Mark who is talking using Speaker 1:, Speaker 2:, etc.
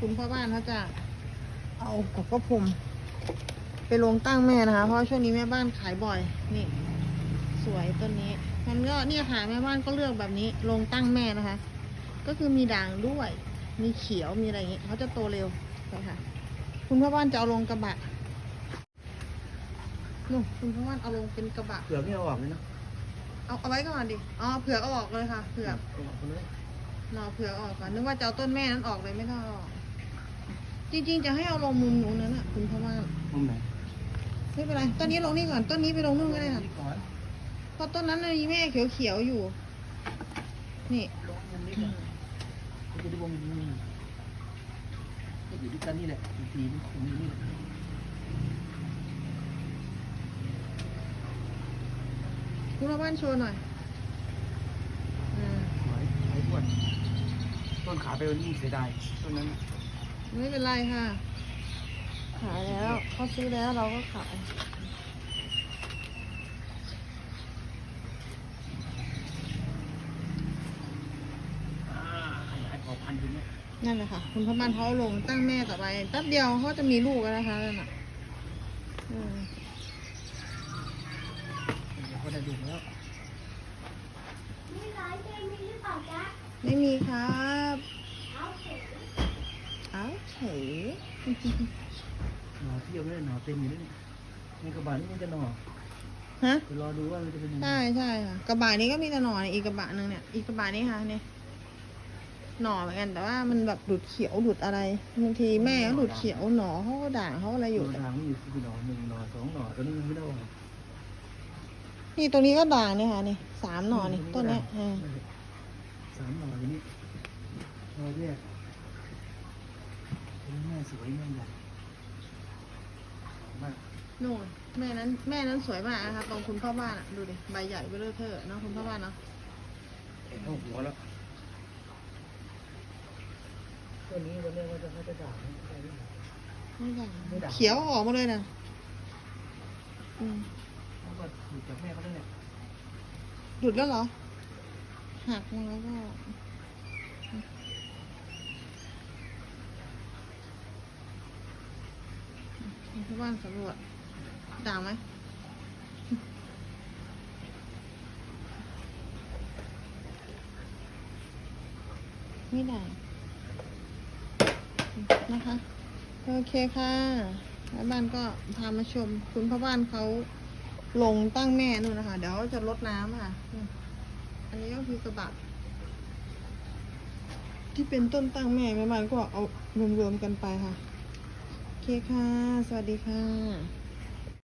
Speaker 1: คุณพ่อบ้านเขาจะเอากบกระพรมไปลงตั้งแม่นะคะ เพราะว่าช่วงนี้แม่บ้านขายบ่อย นี่ สวยต้นนี้มันก็เนี่ยค่ะแม่บ้านก็เลือกแบบนี้ลงตั้งแม่นะคะ ก็คือมีด่างด้วย มีเขียวมีอะไรอย่างเงี้ยเขาจะโตเร็วใช่ค่ะคุณพ่อบ้านจะเอาลงกระบะนู่นคุณพ่อบ้านเอาลงเป็นกระบะ
Speaker 2: เปลือกนี่เอาออกเลยนะ
Speaker 1: เอาเอาไว้ก่อนดิอ๋อเผือกเอาออกเลยค่ะเผือก
Speaker 2: เอาออกเลย
Speaker 1: หน่อเผือกออกก่อนนึกว่าจะเอาต้นแม่นั้นออกเลยไม่ต้องเอาออก จริงๆ จะให้เอาลงมุมนู้นนั้นอะ คุณพ่อบ้าน
Speaker 2: มุมไหน
Speaker 1: ไม่เป็นไรต้นนี้ลงนี่ก่อนต้นนี้ไปลงนู่นก็ได้ค่ะ
Speaker 2: ก่อน
Speaker 1: เพราะต้นนั้นมีแม่เขียวๆอยู่ นี่
Speaker 2: ลงมุมนี้ก่อนเขาจะได้วงมุมก็อยู่ด้วยกันนี่แหละทีนี่ตรงนี้นี่แหละ
Speaker 1: คุณพ่อบ้านโชว์หน่อยอืม
Speaker 2: สวยสวยอ้วนต้นขาไปวันนี้เสียดายต้นนั้น
Speaker 1: ไม่เป็นไรค่ะ ขายแล้วเขาซื้อแล้วเราก็ขาย
Speaker 2: อ่าขยายเผ่าพันธุ์อยู่เนี่ย
Speaker 1: นั่นแหละค่ะคุณพ่อบ้านเขาเอาลงตั้งแม่ต่อไปแป๊บเดียวเขาจะมีลูกแล้วนะคะนั่นน่ะอืม
Speaker 2: เดี๋ยวเขาได้ดูแล้ว
Speaker 3: มีร้อยเจมีหรือเปล่าจ๊ะ
Speaker 1: ไม่มีครับ
Speaker 3: เอาเถอะ
Speaker 1: เอาเฉย
Speaker 2: หน่อเที่ยวไม่ได้หน่อเต็มอยู่นี่ในกระบะนี่มันจะหน่อ
Speaker 1: ฮะ
Speaker 2: เดี๋ยวรอดูว่ามันจะเป็นยังไง
Speaker 1: ใช่ใช่ค่ะกระบะนี้ก็มีแต่หน่อเนี่ยอีกกระบะหนึ่งเนี่ยอีกกระบะนี้ค่ะเนี่ยหน่อเหมือนกันแต่ว่ามันแบบหลุดเขียวหลุดอะไรบางทีแม่เขาหลุดเขียวหน่อเขาก็ด่างเขาอะไรอยู่
Speaker 2: หน่อทางมันอยู่ที่หน่อหนึ่งหน่อสองหน่อตอนนี้ยังไม่ได้ออก
Speaker 1: นี่ตรงนี้ก็ด่างเนี่ยค่ะนี่สามหน่อนี่ต้นเนี้ยเออ
Speaker 2: สามหน่ออยู่นี่หน่อแยกเป็นแม่สวยแม่ใหญ่มาก
Speaker 1: นู่นแม่นั้นแม่นั้นสวยมากนะคะตรงคุณพ่อบ้านอะดูดิใบใหญ่เบ้อเร่อเทอะเนาะคุณพ่อบ้านเนาะ
Speaker 2: เท่าหัวแล้วตัวนี้วันนี้ว่าจะเขาจะด่าไหมใช่ไหม
Speaker 1: ไม่ด่าง
Speaker 2: ไม่ด่าง
Speaker 1: เขียวออกมาเลยนะอืม
Speaker 2: เขาก็อยู่จากแม่เขาได้เนี่ย
Speaker 1: หลุดแล้วเหรอหักมาแล้วก็ คุณพ่บ้านสำรวจด่างไหมไม่ด่างนะคะ โอเคค่ะแล้วบ้านก็พามาชม คุณพ่อบ้านเขาลงตั้งแม่นู่นนะคะ เดี๋ยวจะลดน้ำค่ะ อันนี้ก็คือกระบะที่เป็นต้นตั้งแม่แม่บ้านก็เอารวมๆกันไปค่ะ ค่ะ สวัสดีค่ะ